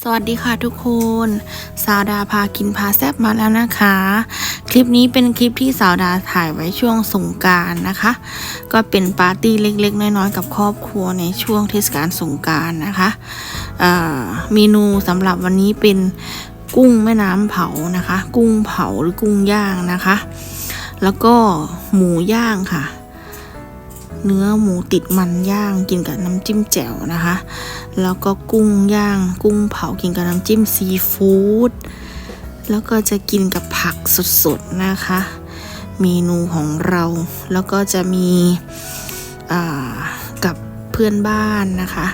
สวัสดีค่ะทุกคน สาวดาพากินพาแซบมาแล้วนะคะ คลิปนี้เป็นคลิปที่สาวดาถ่ายไว้ช่วงสงการนะคะ ก็เป็นปาร์ตี้เล็กๆ น้อยๆ กับครอบครัวในช่วงเทศกาลสงการนะคะอ่อเมนูสำหรับวันนี้เป็นกุ้งแม่น้ำเผานะคะ กุ้งเผาหรือกุ้งย่างนะคะ แล้วก็หมูย่างค่ะ เนื้อหมูติดมันย่างกินกับน้ำจิ้มแจ่วนะคะ แล้วก็กุ้งย่าง กุ้งเผากินกับน้ำจิ้มซีฟู้ดแล้วก็จะกินกับผักสดๆนะคะ เมนูของเราแล้วก็จะมีกับเพื่อนบ้านนะคะ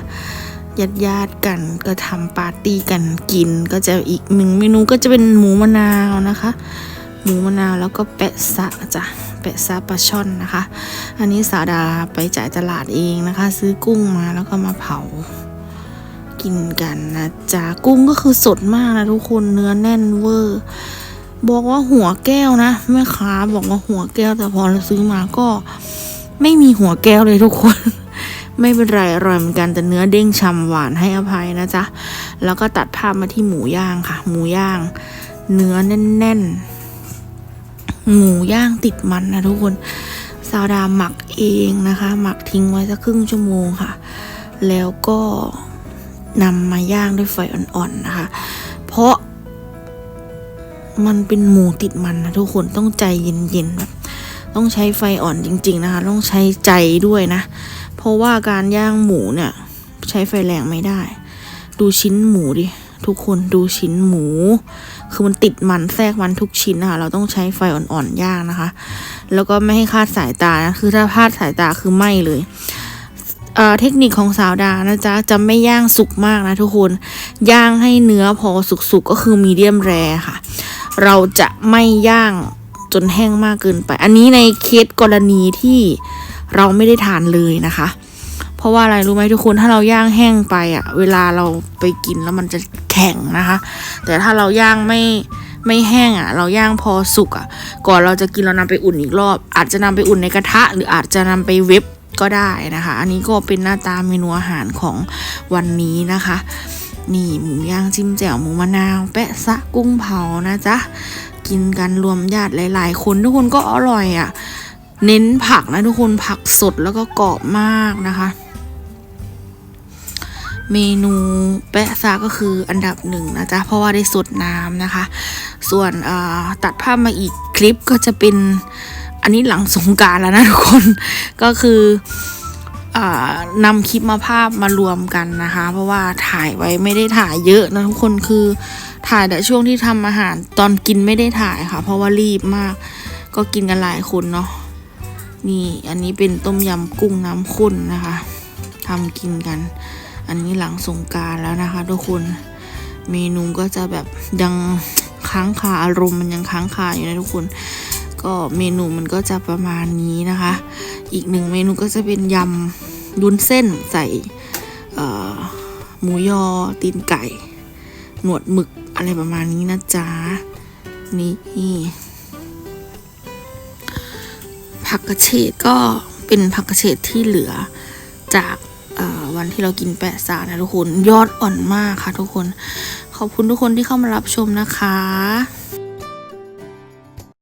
ญาติญาติกันก็ทำปาร์ตี้กันกิน ก็จะอีกหนึ่งเมนูก็จะเป็นหมูมะนาวนะคะ หมูมะนาวแล้วก็แปะซะจ้ะแปะซะปลาช่อนนะคะ อันนี้สาดาไปจ่ายตลาดเองนะคะ ซื้อกุ้งมาแล้วก็มาเผา กินกันนะจ๊ะกุ้งก็คือสดมากนะทุกคนเนื้อแน่นเวอร์บอกว่าหัวแก้วนะแม่ค้าบอกว่าหัวแก้วแต่พอเราซื้อมาก็ไม่มีหัวแก้วเลยทุกคน ไม่เป็นไรอร่อยเหมือนกันแต่เนื้อเด้งฉ่ำหวานให้อภัยนะจ๊ะแล้วก็ตัดภาพมาที่หมูย่างค่ะ หมูย่าง เนื้อแน่นๆ หมูย่างติดมันนะทุกคนซาวดาหมักเองนะคะ หมักทิ้งไว้สักครึ่งชั่วโมงค่ะ แล้วก็นำมาย่างด้วยไฟอ่อนๆนะคะ เพราะ มันเป็นหมูติดมันนะทุกคนต้องใจเย็นๆแบบต้องใช้ไฟอ่อนจริง ๆ นะคะ ต้องใช้ใจด้วยนะ เพราะว่าการย่างหมูเนี่ย ใช้ไฟแรงไม่ได้ ดูชิ้นหมูดิ ทุกคนดูชิ้นหมู คือมันติดมันแทรกมันทุกชิ้นนะคะ เราต้องใช้ไฟอ่อนๆย่างนะคะ แล้วก็ไม่ให้คลาดสายตานะคือถ้าพลาดสายตาคือไหม้เลยเเทคนิคของสาวดานะจ๊ะจะไม่ย่างสุกมากนะทุกคน ย่างให้เนื้อพอสุกๆก็คือมีเดียมแรค่ะ เราจะไม่ย่างจนแห้งมากเกินไป อันนี้ในเคสกรณีที่เราไม่ได้ทานเลยนะคะ เพราะว่าอะไรรู้ไหมทุกคนถ้าเราย่างแห้งไปอะ่ะ เวลาเราไปกินแล้วมันจะแข็งนะคะ แต่ถ้าเราย่างไม่ไม่แห้งอะ่ะ เราย่างพอสุกอะ่ะ ก่อนเราจะกินเรานำไปอุ่นอีกรอบ อาจจะนำไปอุ่นในกระทะ หรืออาจจะนำไปเว็บก็ได้นะคะ อันนี้ก็เป็นหน้าตาเมนูอาหารของวันนี้นะคะ นี่หมูย่างจิ้มแจ่วหมูมะนาวแปะซะกุ้งเผานะจ๊ะกินกันรวมญาติหลาย ๆ คนทุกคนก็อร่อยอะ่ะ เน้นผักนะทุกคนผักสดแล้วก็กรอบมากนะคะ เมนูแปะซาก็คืออันดับหนึ่งนะจ๊ะ เพราะว่าได้สดน้ำนะคะ ส่วนตัดภาพมาอีกคลิปก็จะเป็นอันนี้หลังสงการแล้วนะทุกคน ก็คืออนำคลิปมาภาพมารวมกันนะคะ เพราะว่าถ่ายไว้ไม่ได้ถ่ายเยอะนะทุกคนคือถ่ายแต่ช่วงที่ทำอาหารตอนกินไม่ได้ถ่ายค่ะ เพราะว่ารีบมาก ก็กินกันหลายคนเนาะนี่อันนี้เป็นต้มยำกุ้งน้ำข้นนะคะทำกินกัน อันนี้หลังสงการแล้วนะคะทุกคนเมนูก็จะแบบยังค้างคาอารมณ์มันยังค้างคาอยู่นะทุกคน ก็เมนูมันก็จะประมาณนี้นะคะ อีกหนึ่งเมนูก็จะเป็นยำยุนเส้นใส่หมูยอตีนไก่ หนวดหมึกอะไรประมาณนี้นะจ๊ะนี่ผักกระเฉดก็เป็นผักกระเฉดที่เหลือจาก วันที่เรากินแปะสานะทุกคนยอดอ่อนมากค่ะทุกคน ขอบคุณทุกคนที่เข้ามารับชมนะคะ